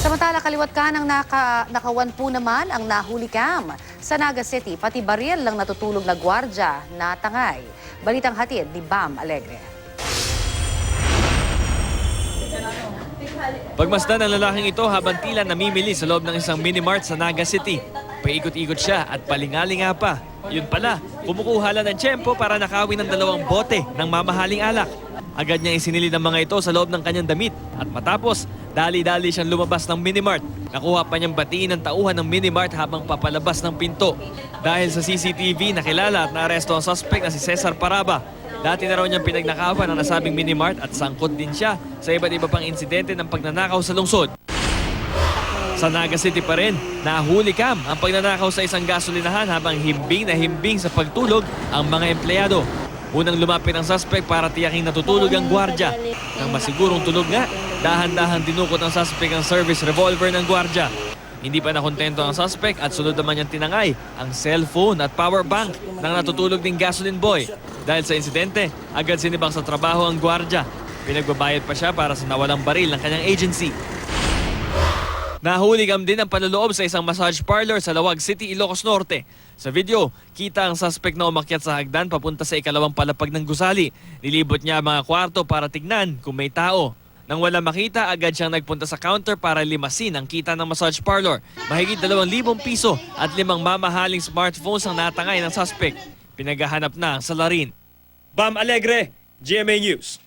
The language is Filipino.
Samantala, kaliwat ka ng naka, nakawanpu naman ang nahuli cam. Sa Naga City, pati baril lang natutulog na gwardya na tangay. Balitang hatid ni Bam Alegre. Pagmasdan ng lalaking ito habang tila namimili sa loob ng isang mini-mart sa Naga City. Paikot-ikot siya at palingalinga pa. Yun pala, kumukuha lang ng tiyempo para nakawin ng dalawang bote ng mamahaling alak. Agad niya isinilid ang mga ito sa loob ng kanyang damit. At matapos, dali-dali siyang lumabas ng minimart. Nakuha pa niyang batiin ng tauhan ng minimart habang papalabas ng pinto. Dahil sa CCTV, nakilala at naaresto ang suspect na si Cesar Paraba. Dati na raw niyang pinagnakawan ang nasabing minimart at sangkot din siya sa iba't iba pang insidente ng pagnanakaw sa lungsod. Sa Naga City pa rin, nahuli kam ang pagnanakaw sa isang gasolinahan habang himbing na himbing sa pagtulog ang mga empleyado. Unang lumapit ang suspect para tiyaking natutulog ang gwardya. Nang masigurong tulog nga, dahan-dahan dinukot ng suspect ang service revolver ng gwardya. Hindi pa nakontento ang suspect at sunod naman niyang tinangay ang cellphone at power bank ng natutulog ding gasoline boy. Dahil sa insidente, agad sinibang sa trabaho ang gwardya. Pinagbabayad pa siya para sa nawalang baril ng kanyang agency. Nahuligam din ang panloloob sa isang massage parlor sa Lawag City, Ilocos Norte. Sa video, kita ang suspect na umakyat sa hagdan papunta sa ikalawang palapag ng gusali. Nilibot niya ang mga kwarto para tignan kung may tao. Nang wala makita, agad siyang nagpunta sa counter para limasin ang kita ng massage parlor. Mahigit 2,000 piso at limang mamahaling smartphones ang natangay ng suspect. Pinaghahanap na ang salarin. Bam Alegre, GMA News.